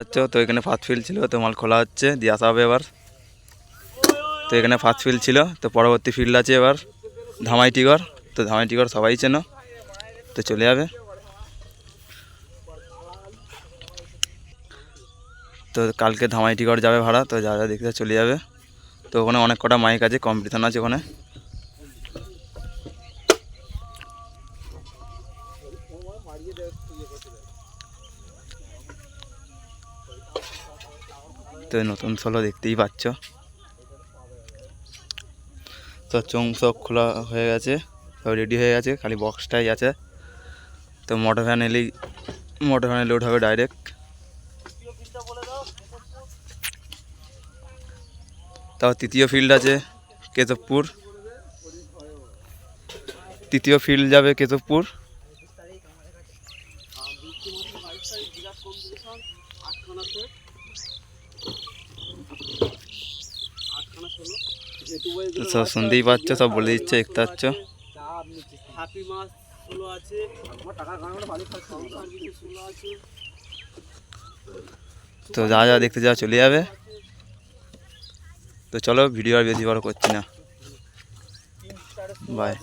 হচ্ছে, তো এখানে ফার্স্ট ফিল্ড ছিল, তো মাল খোলা হচ্ছে, দিয়ে আসা হবে এবার। তো এখানে ফার্স্ট ফিল্ড ছিল, তো পরবর্তী ফিল্ড আছে এবার ধামাই টিগর তো ধামাই টিগর সবাই চেনো, তো চলে যাবে। তো কালকে ধামাই টিগর যাবে ভাড়া, তো যা যা দেখতে চলে যাবে। তো ওখানে অনেক কটা মাইক আছে কম্পিটিশন আছে ওখানে। তো নতুন ষোলো দেখতেই পাচ্ছ। তো চোং সব খোলা হয়ে গেছে, সব রেডি হয়ে গেছে, খালি বক্সটাই আছে। তো মোটর ভ্যান এলেই মোটর ভ্যানে লোড হবে ডাইরেক্ট তাও তৃতীয় ফিল্ড আছে কেশবপুর। তৃতীয় ফিল্ড যাবে কেশবপুর। সব শুনতেই পাচ্ছ সব বলে দিচ্ছে দেখতে পাচ্ছ। তো যা যা দেখতে যাওয়া চলে যাবে। তো চলো ভিডিও আর বেশি বড় করছি না। বাই